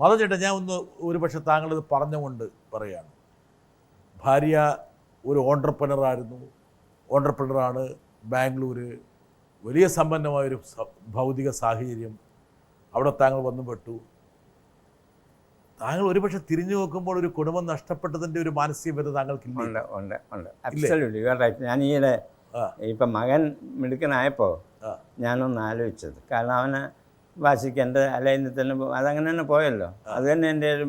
മാധവ് ചേട്ടാ ഞാൻ ഒന്ന് ഒരു പക്ഷെ താങ്കളിത് പറഞ്ഞുകൊണ്ട് പറയുകയാണ്. ഭാര്യ ഒരു ഓണ്ടർപ്രണറായിരുന്നു ഓണ്ടർപ്രണറാണ് ബാംഗ്ലൂര്. വലിയ സമ്പന്നമായൊരു ഭൗതിക സാഹചര്യം അവിടെ താങ്കൾ വന്നു പെട്ടു. താങ്കൾ ഒരുപക്ഷെ തിരിഞ്ഞു നോക്കുമ്പോൾ ഒരു കുടുംബം നഷ്ടപ്പെട്ടതിന്റെ ഒരു മാനസിക ബന്ധം താങ്കൾക്ക് ഉണ്ട് ഉണ്ട്. ഉണ്ട് ഞാൻ ഈയിടെ. ഇപ്പം മകൻ മിടുക്കനായപ്പോൾ. ഞാനൊന്ന് ആലോചിച്ചത്. കാരണം അവനെ വാശിക്ക് അല്ലെങ്കിൽ തന്നെ അതങ്ങനെ തന്നെ പോയല്ലോ. അത് തന്നെ എന്റെ ഒരു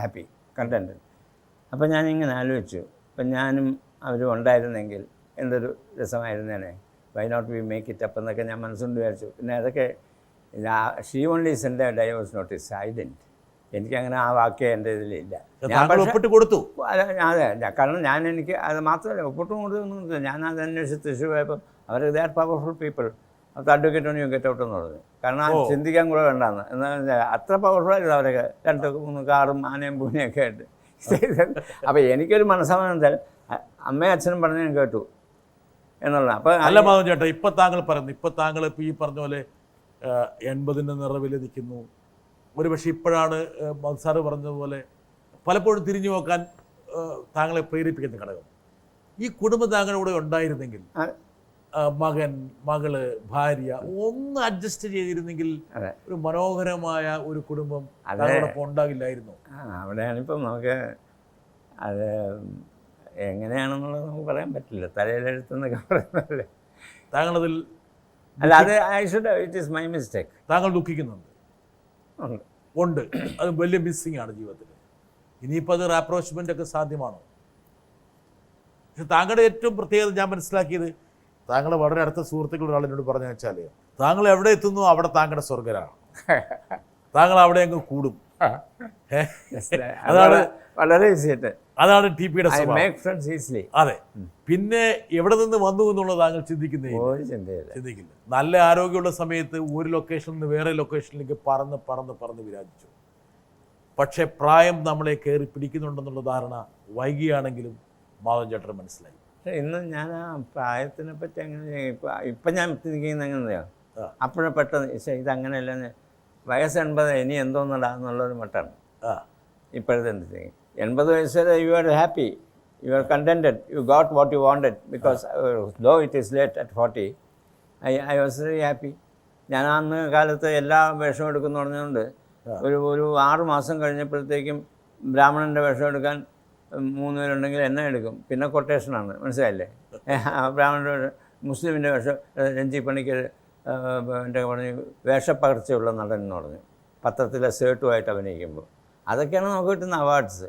ഹാപ്പി കണ്ടന്റ് അപ്പം ഞാനിങ്ങനെ ആലോചിച്ചു. അപ്പം ഞാനും അവരും ഉണ്ടായിരുന്നെങ്കിൽ എന്തൊരു രസമായിരുന്നേനെ. Why not we make it up എന്നൊക്കെ ഞാൻ മനസ്സുകൊണ്ട് വിചാരിച്ചു. പിന്നെ അതൊക്കെ she only sent divorce notice dent എനിക്കങ്ങനെ ആ വാക്കേ എന്റെ ഇതിലില്ല. ഞാൻ ഒപ്പിട്ട് കൊടുത്തു? അതെ അതെ കാരണം ഞാൻ എനിക്ക് അത് മാത്രമല്ല ഒപ്പിട്ടും കൊടുത്തു ഞാൻ അത് അന്വേഷിച്ച് തൃശ്ശൂർ പോയപ്പോൾ അവർ ദേ ആർ പവർഫുൾ പീപ്പിൾ അത് അഡ്വക്കേറ്റ് ഒന്നും ഗെറ്റ് ഔട്ട് എന്ന് പറഞ്ഞു. കാരണം ആ ചിന്തിക്കാൻ കൂടെ വേണ്ടാന്ന്. എന്നാൽ അത്ര പവർഫുൾ ആയിരുന്നു അവരൊക്കെ. രണ്ട് മൂന്ന് കാറും ആനയും പൂനെയൊക്കെ ആയിട്ട്. അപ്പോൾ എനിക്കൊരു മനസ്സമാനം എന്താ അമ്മയും അച്ഛനും പറഞ്ഞ് ഞാൻ കേട്ടു എന്നുള്ളതാണ്. അപ്പോൾ അല്ല മാധവൻ ചേട്ടാ ഇപ്പോൾ താങ്കൾ പറയുന്നു ഇപ്പോൾ താങ്കൾ ഇപ്പോൾ ഈ പറഞ്ഞ പോലെ എൺപതിന്റെ നിറവിൽ നിൽക്കുന്നു. ഒരു പക്ഷേ ഇപ്പോഴാണ് സാറ് പറഞ്ഞതുപോലെ പലപ്പോഴും തിരിഞ്ഞു നോക്കാൻ താങ്കളെ പ്രേരിപ്പിക്കുന്ന ഘടകം. ഈ കുടുംബം താങ്കളുടെ കൂടെ ഉണ്ടായിരുന്നെങ്കിൽ മകൻ മകൾ ഭാര്യ ഒന്ന് അഡ്ജസ്റ്റ് ചെയ്തിരുന്നെങ്കിൽ ഒരു മനോഹരമായ ഒരു കുടുംബം അതെ. താങ്കളോടൊപ്പം ഉണ്ടാകില്ലായിരുന്നു. ആ അവിടെയാണിപ്പം നമുക്ക് അത് എങ്ങനെയാണെന്നുള്ളത് നമുക്ക് പറയാൻ പറ്റില്ല. തലയിലെടുത്തെന്നൊക്കെ പറയുന്നല്ലേ താങ്കളതിൽ അല്ല അത് I should it is my mistake താങ്കൾ ദുഃഖിക്കുന്നുണ്ട്. ഉണ്ട്. ഉണ്ട്. അത് വലിയ മിസ്സിങ് ആണ് ജീവിതത്തിൽ. ഇനിയിപ്പോൾ അത് റാപ്രോച്ച്മെന്റ് ഒക്കെ സാധ്യമാണോ? പക്ഷെ താങ്കളുടെ ഏറ്റവും പ്രത്യേകത ഞാൻ മനസ്സിലാക്കിയത് താങ്കളെ വളരെ അടുത്ത സുഹൃത്തുക്കൾ ഒരാൾ എന്നോട് പറഞ്ഞു വെച്ചാൽ താങ്കൾ എവിടെ എത്തുന്നു അവിടെ താങ്കളുടെ സ്വർഗരാണ് താങ്കൾ അവിടെ അങ്ങ് കൂടും. അതാണ് വളരെ അതാണ് ടി പിയുടെ അതെ. പിന്നെ എവിടെ നിന്ന് വന്നു എന്നുള്ളത് താങ്കൾ ചിന്തിക്കുന്നേ ചിന്തിക്കില്ല നല്ല ആരോഗ്യമുള്ള സമയത്ത് ഒരു ലൊക്കേഷനിൽ നിന്ന് വേറെ ലൊക്കേഷനിലേക്ക് പറന്ന് പറന്ന് പറന്ന് വിരാജിച്ചു. പക്ഷേ പ്രായം നമ്മളെ കയറി പിടിക്കുന്നുണ്ടെന്നുള്ള ധാരണ വൈകിയാണെങ്കിലും മാധവൻ ചേട്ടൻ മനസ്സിലായി. ഇന്ന് ഞാൻ ആ പ്രായത്തിനെ പറ്റി അങ്ങനെ ഇപ്പം ഇപ്പം ഞാൻ ചിന്തിക്കുന്നത് എങ്ങനെയാ? ആ. അപ്പോഴും പെട്ടെന്ന് ഇതങ്ങനെയല്ല വയസ്സ് എൺപത് ഇനി എന്തോന്നടാ എന്നുള്ളൊരു മട്ടാണ്. ഇപ്പോഴത്തെ എന്ത് എൺപത് വയസ്സ് വരെ you are happy you are contented you got what you wanted because though it is late at forty I I was very happy ഞാൻ അന്ന് കാലത്ത് എല്ലാ വേഷവും എടുക്കുന്നു പറഞ്ഞുകൊണ്ട് ഒരു ഒരു ആറ് മാസം കഴിഞ്ഞപ്പോഴത്തേക്കും ബ്രാഹ്മണന്റെ വേഷം എടുക്കാൻ മൂന്ന് പേരുണ്ടെങ്കിൽ എന്നെ എടുക്കും. പിന്നെ കൊട്ടേഷനാണ് മനസ്സിലായില്ലേ? ബ്രാഹ്മണരുടെ മുസ്ലിമിന്റെ വേഷം രഞ്ജി പണിക്കർ എന്റെ പറഞ്ഞു വേഷപ്പകർച്ചയുള്ള നടൻ എന്ന് പറഞ്ഞു. പത്രത്തിലെ സേട്ടുമായിട്ട് അഭിനയിക്കുമ്പോൾ. അതൊക്കെയാണ് നമുക്ക് കിട്ടുന്ന അവാർഡ്സ്